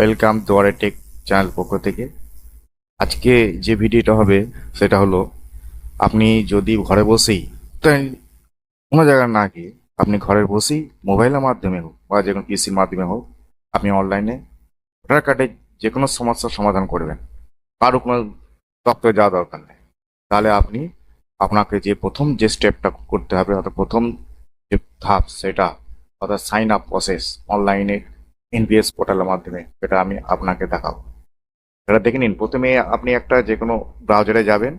Welcome দুয়ারে take channel পক্ষ থেকে। আজকে যে ভিডিওটা হবে, সেটা হলো, আপনি যদি ঘরে বসেই কোনো জায়গায় না গিয়ে আপনি ঘরে বসেই মোবাইলের মাধ্যমে হোক বা যে কোনো পিসির মাধ্যমে হোক, আপনি অনলাইনে ভোটার কার্ডে যে কোনো সমস্যার সমাধান করবেন। কারও কোনো দপ্তরে যাওয়া দরকার নেই। তাহলে আপনি আপনাকে যে প্রথম যে স্টেপটা করতে হবে, অর্থাৎ প্রথম যে ধাপ, সেটা, অর্থাৎ সাইন আপ প্রসেস অনলাইনে এনপিএস পোর্টালের মাধ্যমে সেটা আমি আপনাকে দেখাবো। এটা দেখে নিন, প্রথমে আপনি একটা যে কোনো ব্রাউজারে যাবেন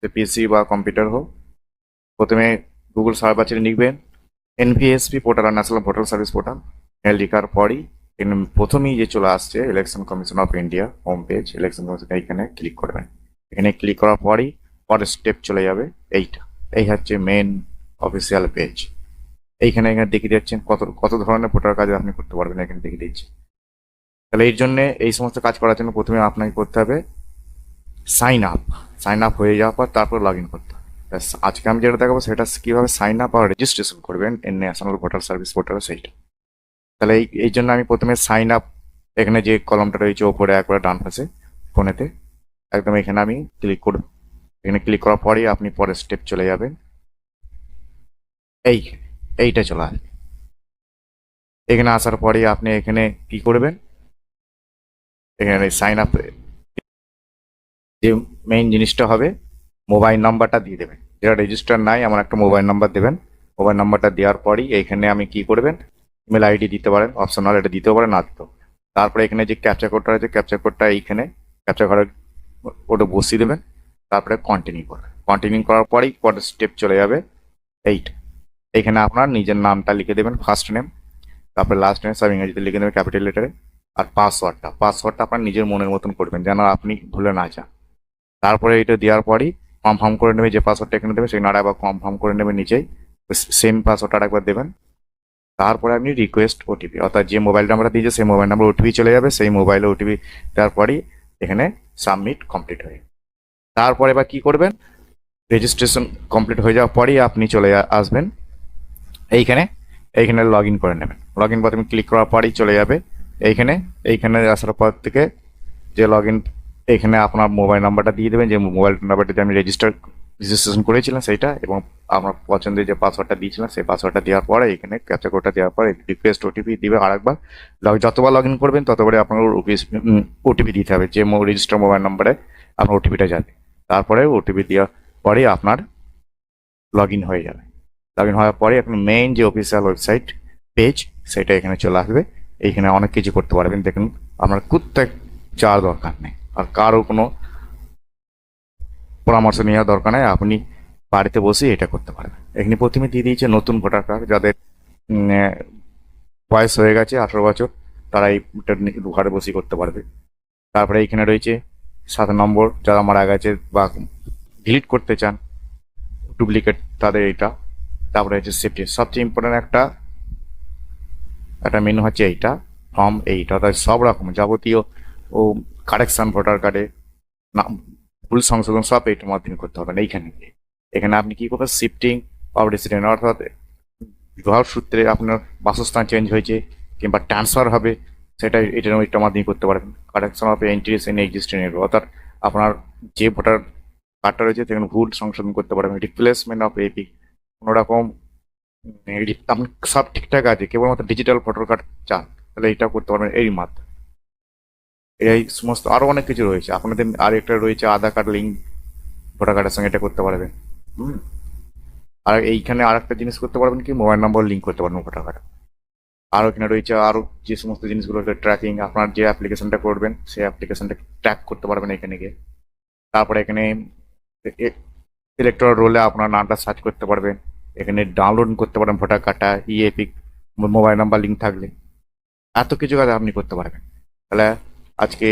যে পিসি বা কম্পিউটার হোক। প্রথমে গুগল সার্চ লিখবেন এনভিএসপি পোর্টাল আর ন্যাশনাল ভোটার সার্ভিস পোর্টাল লেখার পরই প্রথমেই যে চলে আসছে election commission of India home page election commission এইখানে ক্লিক করবেন। এখানে ক্লিক করার পরই পরের স্টেপ চলে যাবে, এইটা। এই হচ্ছে মেন অফিসিয়াল পেজ এইখানে এখানে দেখিয়ে দিচ্ছেন কত কত ধরনের ভোটার কাজ আপনি করতে পারবেন এখানে দেখিয়ে দিচ্ছি। তাহলে এর জন্য এই সমস্ত কাজ করার জন্য প্রথমে আপনাকে করতে হবে সাইন আপ সাইন আপ হয়ে যাওয়ার পর তারপর লগ ইন করতে হবে। আজকে আমি যেটা দেখাবো সেটা কীভাবে সাইন আপ আর রেজিস্ট্রেশন করবেন ন্যাশনাল ভোটার সার্ভিস পোর্টালে সেইটা। তাহলে এই এই জন্য আমি প্রথমে সাইন আপ এখানে যে কলমটা রয়েছে ওপরে একবার ডান পাশে ফোনেতে একদম এখানে আমি ক্লিক করব। এখানে ক্লিক করার পরেই আপনি পরের স্টেপ চলে যাবেন। এই এইটা চলে আসবে। এখানে আসার পরেই আপনি এখানে কি করবেন? এখানে সাইন আপ যে মেইন জিনিসটা হবে মোবাইল নাম্বারটা দিয়ে দেবেন। যেটা রেজিস্টার নাই, আমার একটা মোবাইল নাম্বার দেবেন। মোবাইল নাম্বারটা দেওয়ার পরই এইখানে আমি কি করবেন? ইমেল আইডি দিতে পারেন অপশনাল এটা দিতেও পারেন, না দিতেও তারপরে এখানে যে ক্যাপচা কোডটা আছে ক্যাপচা কোডটা এইখানে ক্যাপচা ঘরে ওটা বসিয়ে দেবেন। তারপরে কন্টিনিউ করবেন। কন্টিনিউ করার পরেই পরের স্টেপ চলে যাবে এইটা এখানে আপনার নিজের নামটা লিখে দেবেন ফার্স্ট নেম তারপরে লাস্ট নেম সব ইংরেজিতে লিখে দেবেন ক্যাপিটাল লেটারে আর পাসওয়ার্ডটা পাসওয়ার্ডটা আপনার নিজের মনের মতন করবেন, যেন আপনি ভুলে না যান। তারপরে এটা দেওয়ার পরই কনফার্ম করে নেবে যে পাসওয়ার্ডটা এখানে দেবে সেখানে আরেকবার কনফার্ম করে নেবে নিজেই। সেম পাসওয়ার্ডটা আরেকবার দেবেন। তারপরে আপনি রিকোয়েস্ট ওটিপি অর্থাৎ যে মোবাইল নাম্বারটা দিয়েছে, সেই মোবাইল নাম্বার ওটিপি চলে যাবে। সেই মোবাইলে ওটিপি দেওয়ার পরই এখানে সাবমিট কমপ্লিট হয়ে তারপরে এবার কি করবেন? রেজিস্ট্রেশন কমপ্লিট হয়ে যাওয়ার পরেই আপনি চলে আসবেন। এইখানে এইখানে লগ ইন করে নেবেন। লগ ইন প্রথমে ক্লিক করার পরেই চলে যাবে। এইখানে এইখানে আসার পর থেকে যে লগ ইন এখানে আপনার মোবাইল নাম্বারটা দিয়ে দেবেন। যে মোবাইল নাম্বারটা দিয়ে আমি রেজিস্টার রেজিস্ট্রেশন করেছিলাম সেইটা এবং আমার পছন্দের যে পাসওয়ার্ডটা দিয়েছিলাম সেই পাসওয়ার্ডটা দেওয়ার পরে এখানে ক্যাপচা কোডটা দেওয়ার পরে রিকোয়েস্ট ওটিপি দিবে আরেকবার। যতবার লগ ইন করবেন, ততবারই আপনার ওটিপি দিতে হবে যে রেজিস্টার মোবাইল নাম্বারে আপনার ওটিপিটা যাবে। তারপরে ওটিপি দেওয়ার পরে আপনার লগ ইন হয়ে যাবে। লগ ইন হওয়ার পরে আপনার মেইন যে অফিসিয়াল ওয়েবসাইট পেজ সেটা এখানে চলে আসবে। এইখানে অনেক কিছু করতে পারবেন। দেখুন, আপনার কোথায় যাওয়ার দরকার নেই। আর কারও কোনো পরামর্শ নেওয়ার দরকার নেই। আপনি বাড়িতে বসে এটা করতে পারবেন। এখানে প্রথমে দিয়ে দিয়েছে নতুন ভোটার কার্ড, যাদের বয়স হয়ে গেছে, আঠারো বছর, তারা এইটা ঘরে বসেই করতে পারবে। তারপরে এখানে রয়েছে সাত নম্বর, যারা মারা গেছে বা ডিলিট করতে চান ডুপ্লিকেট তাদের এটা তারপরে হচ্ছে সেফটি সবচেয়ে ইম্পর্টেন্ট একটা একটা মেনু হচ্ছে এইটা ফর্ম এইটা অর্থাৎ সব রকম যাবতীয় ও কারেকশন ভোটার কার্ডে নাম, ভুল সংশোধন সব এইটার মাধ্যমে করতে হবে না, এইখানে। এখানে আপনি কি করবেন? শিফটিং অফ রেসিডেন্ট অর্থাৎ বিবাহ সূত্রে আপনার বাসস্থান চেঞ্জ হয়েছে কিংবা ট্রান্সফার হবে, সেটা এটার এটার মাধ্যমে করতে পারবেন correction of entries in existing অর্থাৎ আপনার যে ভোটার কার্ডটা রয়েছে, সেখানে ভুল সংশোধন করতে পারবেন রিপ্লেসমেন্ট অফ এপি কোনো রকম উম, আপনি সব ঠিকঠাক আছে কেবলমাত্র ডিজিটাল ভোটার কার্ড চান তাহলে এটা করতে পারবেন এই মাধ্যমে এই সমস্ত আরও অনেক কিছু রয়েছে আপনাদের আর একটা রয়েছে আধার কার্ড লিঙ্ক ভোটার কার্ডের সঙ্গে এটা করতে পারবেন। হুম। আর এইখানে আর একটা জিনিস করতে পারবেন কি মোবাইল নম্বর লিঙ্ক করতে পারবেন ভোটার কার্ড আরও এখানে রয়েছে আরও যে সমস্ত জিনিসগুলো ট্র্যাকিং আপনার যে অ্যাপ্লিকেশনটা করবেন সেই অ্যাপ্লিকেশনটা ট্র্যাক করতে পারবেন এখানে গিয়ে। তারপরে এখানে ইলেকট্রাল রোলে আপনার নামটা সার্চ করতে পারবেন। এখানে ডাউনলোড করতে পারেন ভোটার কার্ডটা ইএপিক মোবাইল নাম্বার লিঙ্ক থাকলে। এত কিছু কাজ আপনি করতে পারবেন। তাহলে আজকে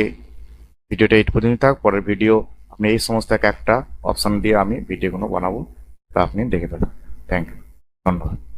ভিডিওটা এইট পর্যন্ত থাক, পরের ভিডিও আপনি এই সমস্ত এক একটা অপশান দিয়ে আমি ভিডিওগুলো বানাবো, তা আপনি দেখে পাবেন থ্যাংক ইউ ধন্যবাদ।